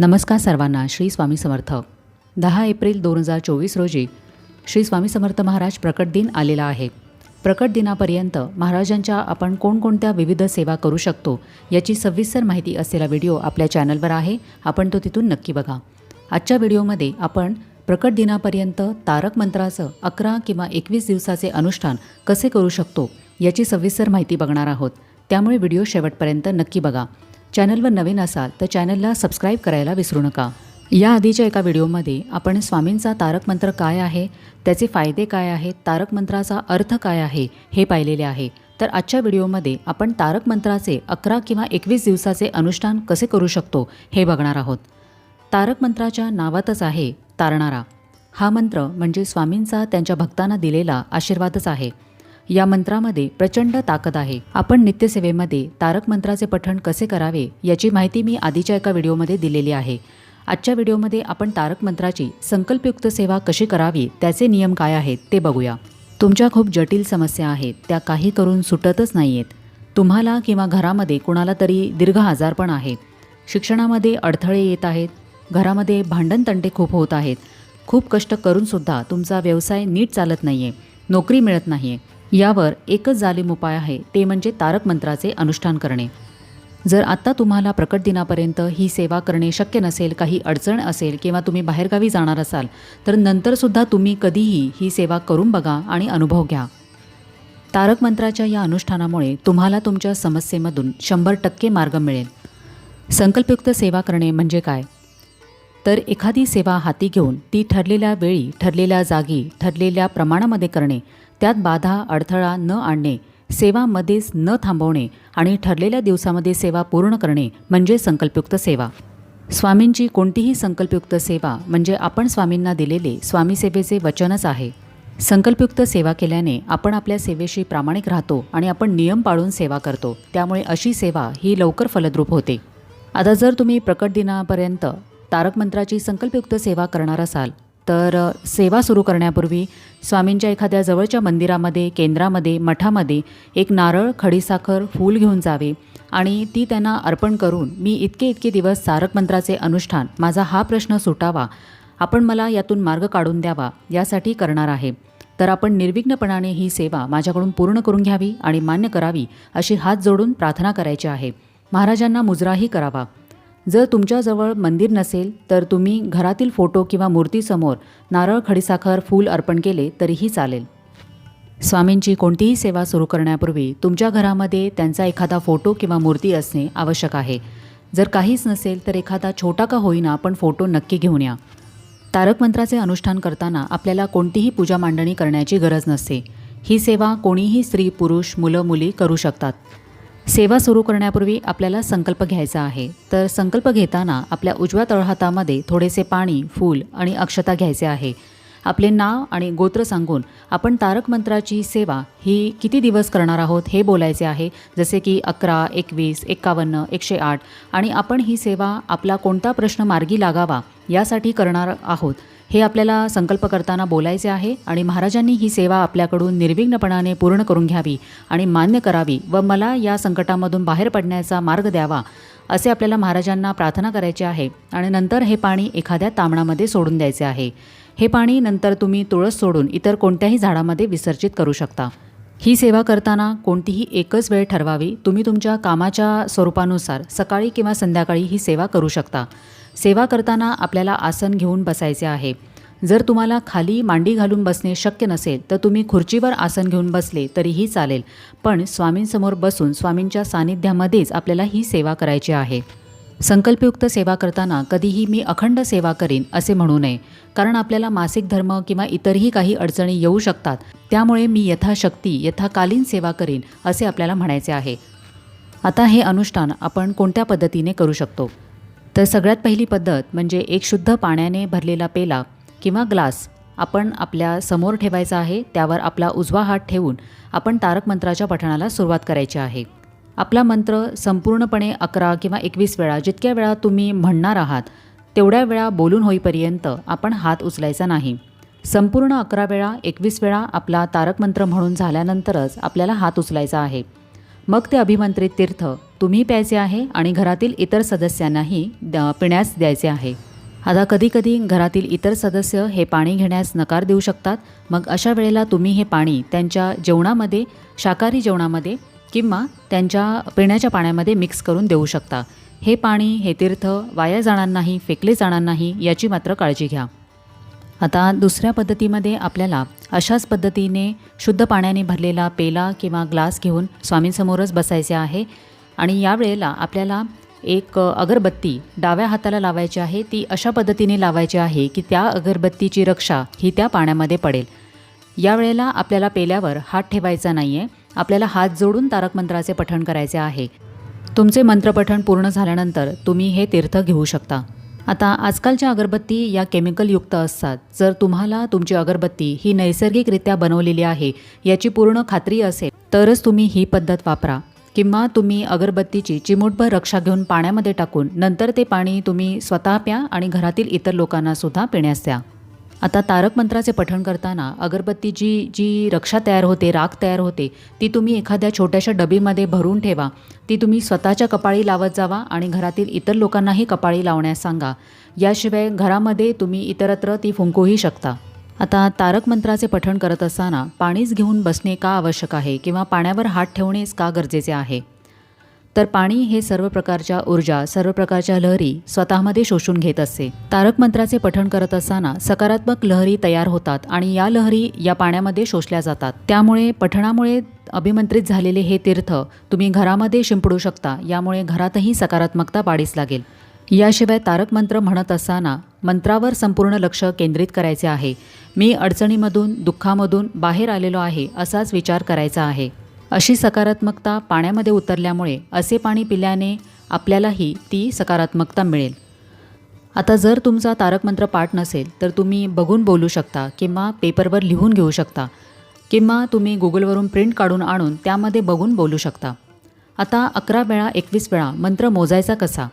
नमस्कार सर्वांना श्री स्वामी समर्थ. दहा एप्रिल दोन हजार चोवीस रोजी श्री स्वामी समर्थ महाराज प्रकट दिन आलेला आहे. प्रकट दिनापर्यंत महाराजांच्या आपण कोणकोणत्या विविध सेवा करू शकतो याची सविस्तर माहिती असलेला व्हिडिओ आपल्या चॅनलवर आहे. आपण तो तिथून नक्की बघा. आजच्या व्हिडिओमध्ये आपण प्रकट दिनापर्यंत तारक मंत्राचं अकरा किंवा एकवीस दिवसाचे अनुष्ठान कसे करू शकतो याची सविस्तर माहिती बघणार आहोत. त्यामुळे व्हिडिओ शेवटपर्यंत नक्की बघा. चॅनलवर नवीन असाल तर चॅनलला सबस्क्राईब करायला विसरू नका. या आधीच्या एका व्हिडिओमध्ये आपण स्वामींचा तारक मंत्र काय आहे त्याचे फायदे काय आहेत तारक मंत्राचा अर्थ काय आहे हे पाहिलेले आहे. तर आजच्या व्हिडिओमध्ये आपण तारक मंत्राचे अकरा किंवा एकवीस दिवसाचे अनुष्ठान कसे करू शकतो हे बघणार आहोत. तारक मंत्राच्या नावातच आहे तारणारा. हा मंत्र म्हणजे स्वामींचा त्यांच्या भक्तांना दिलेला आशीर्वादच आहे. या मंत्रामध्ये प्रचंड ताकद आहे. आपण नित्यसेवेमध्ये तारक मंत्राचे पठण कसे करावे याची माहिती मी आधीच्या एका व्हिडिओमध्ये दिलेली आहे. आजच्या व्हिडिओमध्ये आपण तारक मंत्राची संकल्पयुक्त सेवा कशी करावी त्याचे नियम काय आहेत ते बघूया. तुमच्या खूप जटिल समस्या आहेत त्या काही करून सुटतच नाही आहेत तुम्हाला किंवा घरामध्ये कुणाला तरी दीर्घ आजारपण आहे शिक्षणामध्ये अडथळे येत आहेत. घरामध्ये भांडणतंटे खूप होत आहेत. खूप कष्ट करूनसुद्धा तुमचा व्यवसाय नीट चालत नाही आहे नोकरी मिळत नाही आहे यावर एकच जालिम उपाय आहे ते म्हणजे तारक मंत्राचे अनुष्ठान करणे. जर आत्ता तुम्हाला प्रकट दिनापर्यंत ही सेवा करणे शक्य नसेल काही अडचण असेल किंवा तुम्ही बाहेरगावी जाणार असाल तर नंतरसुद्धा तुम्ही कधीही ही सेवा करून बघा आणि अनुभव घ्या. तारक मंत्राच्या या अनुष्ठानामुळे तुम्हाला तुमच्या समस्येमधून शंभर टक्के मार्ग मिळेल. संकल्पयुक्त सेवा करणे म्हणजे काय? तर एखादी सेवा हाती घेऊन ती ठरलेल्या वेळी ठरलेल्या जागी ठरलेल्या प्रमाणामध्ये करणे त्यात बाधा अडथळा न आणणे सेवा मध्येच न थांबवणे आणि ठरलेल्या दिवसामध्ये सेवा पूर्ण करणे म्हणजे संकल्पयुक्त सेवा. स्वामींची कोणतीही संकल्पयुक्त सेवा म्हणजे आपण स्वामींना दिलेले स्वामीसेवेचे वचनच आहे. संकल्पयुक्त सेवा केल्याने आपण आपल्या सेवेशी प्रामाणिक राहतो आणि आपण नियम पाळून सेवा करतो. त्यामुळे अशी सेवा ही लवकर फलद्रूप होते. आता जर तुम्ही प्रकट दिनापर्यंत तारक मंत्राची संकल्पयुक्त सेवा करणार असाल तर सेवा सुरू करण्यापूर्वी स्वामींच्या एखाद्या जवळच्या मंदिरामध्ये केंद्रामध्ये मठामध्ये एक नारळ खडीसाखर फूल घेऊन जावे आणि ती त्यांना अर्पण करून मी इतके इतके दिवस सारक मंत्राचे अनुष्ठान माझा हा प्रश्न सुटावा आपण मला यातून मार्ग काढून द्यावा यासाठी करणार आहे. तर आपण निर्विघ्नपणाने ही सेवा माझ्याकडून पूर्ण करून घ्यावी आणि मान्य करावी अशी हात जोडून प्रार्थना करायची आहे. महाराजांना मुजराही करावा. जर तुमच्याजवळ मंदिर नसेल तर तुम्ही घरातील फोटो किंवा मूर्तीसमोर नारळ खडीसाखर फूल अर्पण केले तरीही चालेल. स्वामींची कोणतीही सेवा सुरू करण्यापूर्वी तुमच्या घरामध्ये त्यांचा एखादा फोटो किंवा मूर्ती असणे आवश्यक आहे. जर काहीच नसेल तर एखादा छोटा का होईना पण फोटो नक्की घेऊन या. तारक मंत्राचे अनुष्ठान करताना आपल्याला कोणतीही पूजा मांडणी करण्याची गरज नसते. ही सेवा कोणीही स्त्री पुरुष मुलं मुली करू शकतात. सेवा सुरू करण्यापूर्वी आपल्याला संकल्प घ्यायचा आहे. तर संकल्प घेताना आपल्या उजव्या तळहातामध्ये थोडेसे पाणी फूल आणि अक्षता घ्यायचे आहे. आपले नाव आणि गोत्र सांगून आपण तारक मंत्राची सेवा ही किती दिवस करणार आहोत हे बोलायचे आहे. जसे की अकरा एकवीस एक्कावन्न एकशे आठ आणि आपण ही सेवा आपला कोणता प्रश्न मार्गी लागावा यासाठी करणार आहोत. हे आपल्याला संकल्प करताना बोलायचे आहे आणि महाराजांनी ही सेवा आपल्याकडून निर्विघ्नपणाने पूर्ण करून घ्यावी आणि मान्य करावी व मला या संकटामधून बाहेर पडण्याचा मार्ग द्यावा असे आपल्याला महाराजांना प्रार्थना करायची आहे आणि नंतर हे पाणी एखाद्या तांबणामध्ये सोडून द्यायचे आहे. हे पाणी नंतर तुम्ही तुळस सोडून इतर कोणत्याही झाडामध्ये विसर्जित करू शकता. ही सेवा करताना कोणतीही एकच वेळ ठरवावी. तुम्ही तुमच्या कामाच्या स्वरूपानुसार सकाळी किंवा संध्याकाळी ही सेवा करू शकता. सेवा करताना आपल्याला आसन घेऊन बसायचे आहे. जर तुम्हाला खाली मांडी घालून बसणे शक्य नसेल तर तुम्ही खुर्चीवर आसन घेऊन बसले तरीही चालेल. पण स्वामींसमोर बसून स्वामींच्या सानिध्यामध्येच आपल्याला ही सेवा करायची आहे. संकल्पयुक्त सेवा करताना कधीही मी अखंड सेवा करीन असे म्हणू नये. कारण आपल्याला मासिक धर्म किंवा इतरही काही अडचणी येऊ शकतात. त्यामुळे मी यथाशक्ती यथाकालीन सेवा करीन असे आपल्याला म्हणायचे आहे. आता हे अनुष्ठान आपण कोणत्या पद्धतीने करू शकतो? तर सगळ्यात पहिली पद्धत म्हणजे एक शुद्ध पाण्याने भरलेला पेला किंवा ग्लास आपण आपल्यासमोर ठेवायचा आहे त्यावर आपला उजवा हात ठेवून आपण तारक मंत्राच्या पठणाला सुरुवात करायची आहे. आपला मंत्र संपूर्णपणे अकरा किंवा एकवीस वेळा जितक्या वेळा तुम्ही म्हणणार आहात तेवढ्या वेळा बोलून होईपर्यंत आपण हात उचलायचा नाही. संपूर्ण अकरा वेळा एकवीस वेळा आपला तारक मंत्र म्हणून झाल्यानंतरच आपल्याला हात उचलायचा आहे. मग ते अभिमंत्रित तीर्थ तुम्ही प्यायचे आहे आणि घरातील इतर सदस्यांनाही द- पिण्यास द्यायचे आहे. आता कधीकधी घरातील इतर सदस्य हे पाणी घेण्यास नकार देऊ शकतात. मग अशा वेळेला तुम्ही हे पाणी त्यांच्या जेवणामध्ये शाकाहारी जेवणामध्ये किंवा त्यांच्या पिण्याच्या पाण्यामध्ये मिक्स करून देऊ शकता. हे पाणी हे तीर्थ वाया जाणार नाही फेकले जाणार नाही याची मात्र काळजी घ्या. आता दुसऱ्या पद्धतीमध्ये आपल्याला अशाच पद्धतीने शुद्ध पाण्याने भरलेला पेला किंवा ग्लास घेऊन स्वामींसमोरच बसायचे आहे. आणि यावेळेला आपल्याला एक अगरबत्ती डाव्या हाताला लावायची आहे. ती अशा पद्धतीने लावायची आहे की त्या अगरबत्तीची रक्षा ही त्या पाण्यामध्ये पडेल. यावेळेला आपल्याला पेल्यावर हात ठेवायचा नाही आहे आपल्याला हात जोडून तारक मंत्राचे पठण करायचे आहे. तुमचे मंत्रपठण पूर्ण झाल्यानंतर तुम्ही हे तीर्थ घेऊ शकता. आता आजकालच्या अगरबत्ती या केमिकलयुक्त असतात. जर तुम्हाला तुमची अगरबत्ती ही नैसर्गिकरित्या बनवलेली आहे याची पूर्ण खात्री असेल तरच तुम्ही ही पद्धत वापरा. किंवा तुम्ही अगरबत्तीची चिमूटभर रक्षा घेऊन पाण्यामध्ये टाकून नंतर ते पाणी तुम्ही स्वतः प्या आणि घरातील इतर लोकांनासुद्धा पिण्यास द्या. आता तारक मंत्राचे पठण करताना अगरबत्तीची जी रक्षा तयार होते राख तयार होते ती तुम्ही एखाद्या छोट्याशा डबीमध्ये भरून ठेवा. ती तुम्ही स्वतःच्या कपाळी लावत जावा आणि घरातील इतर लोकांनाही कपाळी लावण्यास सांगा. याशिवाय घरामध्ये तुम्ही इतरत्र ती फुंकूही शकता. आता तारक मंत्राचे पठण करत असताना पाणीच घेऊन बसणे का आवश्यक आहे किंवा पाण्यावर हात ठेवणेच का गरजेचे आहे? तर पाणी हे सर्व प्रकारच्या ऊर्जा सर्व प्रकारच्या लहरी स्वतःमध्ये शोषून घेत असते. तारक मंत्राचे पठण करत असताना सकारात्मक लहरी तयार होतात आणि या लहरी या पाण्यामध्ये शोषल्या जातात. त्यामुळे पठणामुळे अभिमंत्रित झालेले हे तीर्थ तुम्ही घरामध्ये शिंपडू शकता यामुळे घरातही सकारात्मकता पाडीस लागेल. याशिवाय तारक मंत्र म्हणत असताना मंत्रावर संपूर्ण लक्ष केंद्रित करायचे आहे. मी अडचणीमधून दुःखामधून बाहेर आलेलो आहे असाच विचार करायचा आहे. अशी सकारात्मकता पाण्यामध्ये उतरल्यामुळे असे पाणी पिल्याने आपल्यालाही ती सकारात्मकता मिळेल. आता जर तुमचा तारक मंत्र पाठ नसेल तर तुम्ही बघून बोलू शकता किंवा पेपरवर लिहून घेऊ शकता किंवा तुम्ही गुगलवरून प्रिंट काढून आणून त्यामध्ये बघून बोलू शकता. आता अकरा वेळा एकवीस वेळा मंत्र मोजायचा कसा?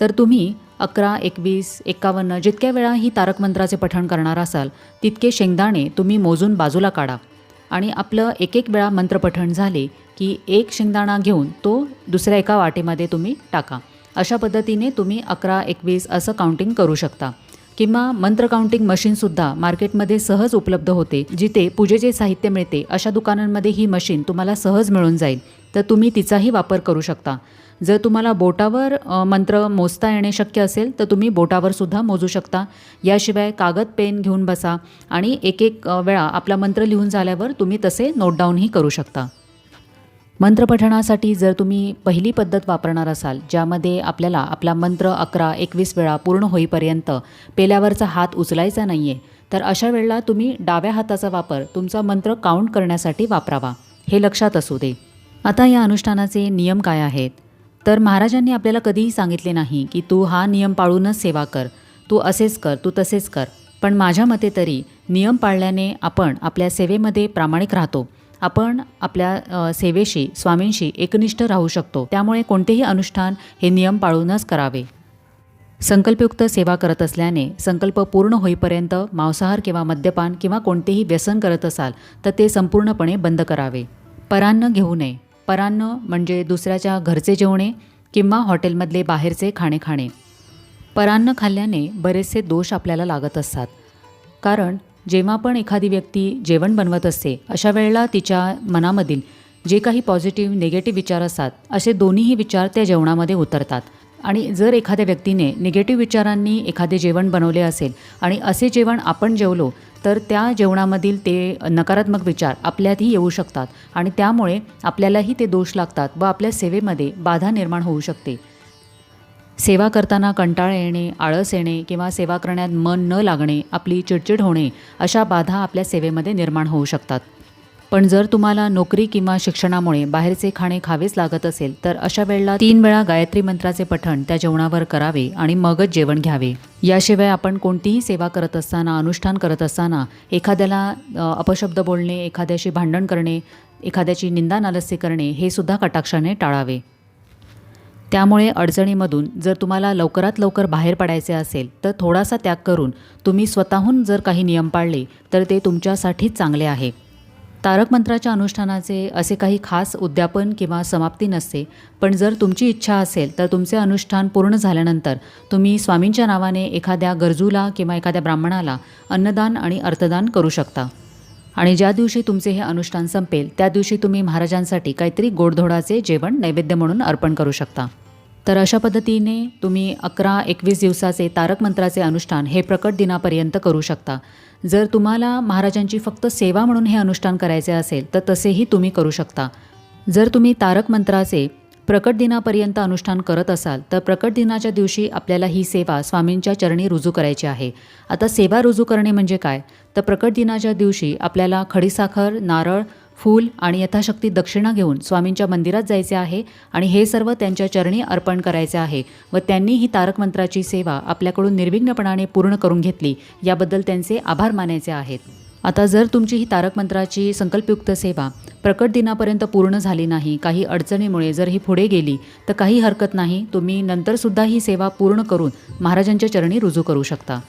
तर तुम्ही अकरा एकवीस एकावन्न जितक्या वेळा ही तारक मंत्राचे पठण करणार असाल तितके शेंगदाणे तुम्ही मोजून बाजूला काढा. आणि आपलं एक एक वेळा मंत्रपठण झाले की एक शेंगदाणा घेऊन तो दुसऱ्या एका वाटेमध्ये तुम्ही टाका. अशा पद्धतीने तुम्ही अकरा एकवीस असं काउंटिंग करू शकता. किंवा मंत्र काउंटिंग मशीनसुद्धा मार्केटमध्ये सहज उपलब्ध होते जिथे पूजेचे साहित्य मिळते. अशा दुकानांमध्ये ही मशीन तुम्हाला सहज मिळून जाईल. तर तुम्ही तिचाही वापर करू शकता. जर तुम्हाला बोटावर मंत्र मोजता येणे शक्य असेल तर तुम्ही बोटावर सुद्धा मोजू शकता. याशिवाय कागद पेन घेऊन बसा आणि एक एक वेळा आपला मंत्र लिहून झाल्यावर तुम्ही तसे नोटडाऊनही करू शकता. मंत्रपठणासाठी जर तुम्ही पहिली पद्धत वापरणार असाल ज्यामध्ये आपल्याला आपला मंत्र अकरा एकवीस वेळा पूर्ण होईपर्यंत पेल्यावरचा हात उचलायचा नाही आहे तर अशा वेळेला तुम्ही डाव्या हाताचा वापर तुमचा मंत्र काउंट करण्यासाठी वापरावा. हे लक्षात असू दे. आता या अनुष्ठानाचे नियम काय आहेत? तर महाराजांनी आपल्याला कधीही सांगितले नाही की तू हा नियम पाळूनच सेवा कर. तू असेच कर तू तसेच कर. पण माझ्या मते तरी नियम पाळल्याने आपण आपल्या सेवेमध्ये प्रामाणिक राहतो. आपण आपल्या सेवेशी स्वामींशी एकनिष्ठ राहू शकतो. त्यामुळे कोणतेही अनुष्ठान हे नियम पाळूनच करावे. संकल्पयुक्त सेवा करत असल्याने संकल्प पूर्ण होईपर्यंत मांसाहार किंवा मद्यपान किंवा कोणतेही व्यसन करत असाल तर ते संपूर्णपणे बंद करावे. परान्न घेऊ नये. परान्न म्हणजे दुसऱ्याच्या घरचे जेवणे किंवा हॉटेलमधले बाहेरचे खाणे खाणे. परान्न खाल्ल्याने बरेचसे दोष आपल्याला लागत असतात. कारण जेव्हा पण एखादी व्यक्ती जेवण बनवत असते अशा वेळेला तिच्या मनामधील जे काही पॉझिटिव्ह निगेटिव्ह विचार असतात असे दोन्हीही विचार त्या जेवणामध्ये उतरतात. आणि जर एखाद्या व्यक्तीने निगेटिव्ह विचारांनी एखादे जेवण बनवले असेल आणि असे जेवण आपण जेवलो तर त्या जेवणामधील ते नकारात्मक विचार आपल्यातही येऊ शकतात आणि त्यामुळे आपल्यालाही ते दोष लागतात व आपल्या सेवेमध्ये बाधा निर्माण होऊ शकते. सेवा करताना कंटाळ येणे आळस येणे किंवा सेवा करण्यात मन न लागणे आपली चिडचिड होणे अशा बाधा आपल्या सेवेमध्ये निर्माण होऊ शकतात. पण जर तुम्हाला नोकरी किंवा शिक्षणामुळे बाहेरचे खाणे खावेच लागत असेल तर अशा वेळेला तीन वेळा गायत्री मंत्राचे पठण त्या जेवणावर करावे आणि मगच जेवण घ्यावे. याशिवाय आपण कोणतीही सेवा करत असताना अनुष्ठान करत असताना एखाद्याला अपशब्द बोलणे एखाद्याशी भांडण करणे एखाद्याची निंदा नालस्य करणे हे सुद्धा कटाक्षाने टाळावे. त्यामुळे अडचणीमधून जर तुम्हाला लवकरात लवकर बाहेर पडायचे असेल तर थोडासा त्याग करून तुम्ही स्वतःहून जर काही नियम पाळले तर ते तुमच्यासाठीच चांगले आहे. तारक मंत्राच्या अनुष्ठानाचे असे काही खास उद्यापन किंवा समाप्ती नसते पण जर तुमची इच्छा असेल तर तुमचे अनुष्ठान पूर्ण झाल्यानंतर तुम्ही स्वामींच्या नावाने एखाद्या गरजूला किंवा एखाद्या ब्राह्मणाला अन्नदान आणि अर्थदान करू शकता. आणि ज्या दिवशी तुमचे हे अनुष्ठान संपेल त्या दिवशी तुम्ही महाराजांसाठी काहीतरी गोडधोडाचे जेवण नैवेद्य म्हणून अर्पण करू शकता. तर अशा पद्धतीने तुम्ही अकरा एकवीस दिवसाचे तारक मंत्राचे अनुष्ठान हे प्रकट दिनापर्यंत करू शकता. जर तुम्हाला महाराजांची फक्त सेवा म्हणून हे अनुष्ठान करायचे असेल तर तसेही तुम्ही करू शकता. जर तुम्ही तारक मंत्राचे प्रकट दिनापर्यंत अनुष्ठान करत असाल तर प्रकट दिनाच्या दिवशी आपल्याला ही सेवा स्वामींच्या चरणी रुजू करायची आहे. आता सेवा रुजू करणे म्हणजे काय? तर प्रकट दिनाच्या दिवशी आपल्याला खडीसाखर नारळ फूल आणि यथाशक्ती दक्षिणा घेऊन स्वामींच्या मंदिरात जायचे आहे आणि हे सर्व त्यांच्या चरणी अर्पण करायचे आहे व त्यांनी ही तारकमंत्राची सेवा आपल्याकडून निर्विघ्नपणाने पूर्ण करून घेतली याबद्दल त्यांचे आभार मानायचे आहेत. आता जर तुमची ही तारकमंत्राची संकल्पयुक्त सेवा प्रकट दिनापर्यंत पूर्ण झाली नाही काही अडचणीमुळे जर ही पुढे गेली तर काही हरकत नाही तुम्ही नंतरसुद्धा ही सेवा पूर्ण करून महाराजांच्या चरणी रुजू करू शकता.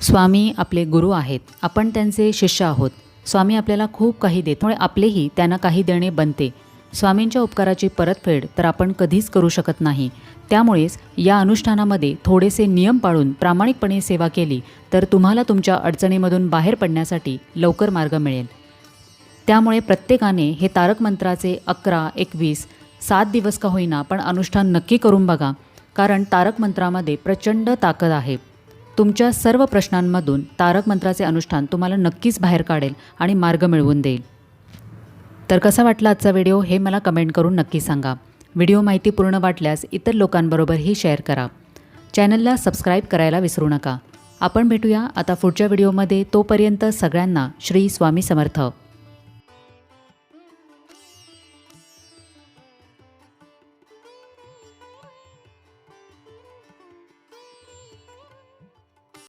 स्वामी आपले गुरु आहेत आपण त्यांचे शिष्य आहोत. स्वामी आपल्याला खूप काही देत त्यामुळे आपलेही त्यांना काही देणे बनते. स्वामींच्या उपकाराची परतफेड तर आपण कधीच करू शकत नाही. त्यामुळेच या अनुष्ठानामध्ये थोडेसे नियम पाळून प्रामाणिकपणे सेवा केली तर तुम्हाला तुमच्या अडचणीमधून बाहेर पडण्यासाठी लवकर मार्ग मिळेल. त्यामुळे प्रत्येकाने हे तारक मंत्राचे अकरा एकवीस सात दिवस का होईना पण अनुष्ठान नक्की करून बघा कारण तारक मंत्रामध्ये प्रचंड ताकद आहे. तुमच्या सर्व प्रश्नांमधून तारक मंत्राचे अनुष्ठान तुम्हाला नक्कीच बाहेर काढेल आणि मार्ग मिळवून देईल. तर कसा वाटला आजचा व्हिडिओ हे मला कमेंट करून नक्की सांगा. व्हिडिओ माहिती पूर्ण वाटल्यास इतर लोकांबरोबरही शेअर करा. चॅनलला सबस्क्राईब करायला विसरू नका. आपण भेटूया आता पुढच्या व्हिडिओमध्ये. तोपर्यंत सगळ्यांना श्री स्वामी समर्थ.